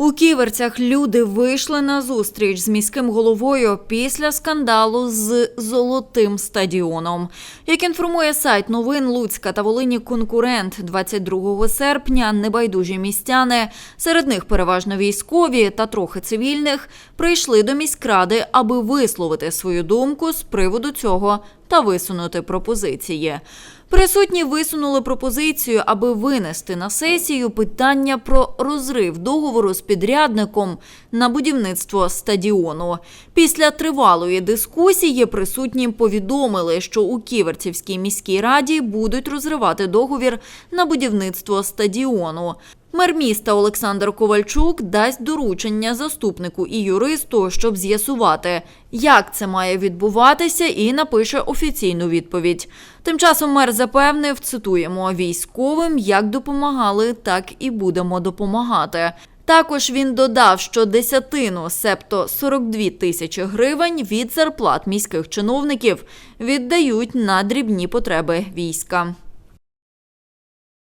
У ківерцях люди вийшли на зустріч з міським головою після скандалу з золотим стадіоном. Як інформує сайт новин Луцька та Волині конкурент 22 серпня, небайдужі містяни, серед них переважно військові та трохи цивільних, прийшли до міськради, аби висловити свою думку з приводу цього та висунути пропозиції. Присутні висунули пропозицію, аби винести на сесію питання про розрив договору з підрядником на будівництво стадіону. Після тривалої дискусії присутнім повідомили, що у Ківерцівській міській раді будуть розривати договір на будівництво стадіону. Мер міста Олександр Ковальчук дасть доручення заступнику і юристу, щоб з'ясувати, як це має відбуватися, і напише офіційну відповідь. Тим часом мер запевнив, цитуємо, військовим як допомагали, так і будемо допомагати. Також він додав, що десятину, себто 42 тисячі гривень від зарплат міських чиновників віддають на дрібні потреби війська.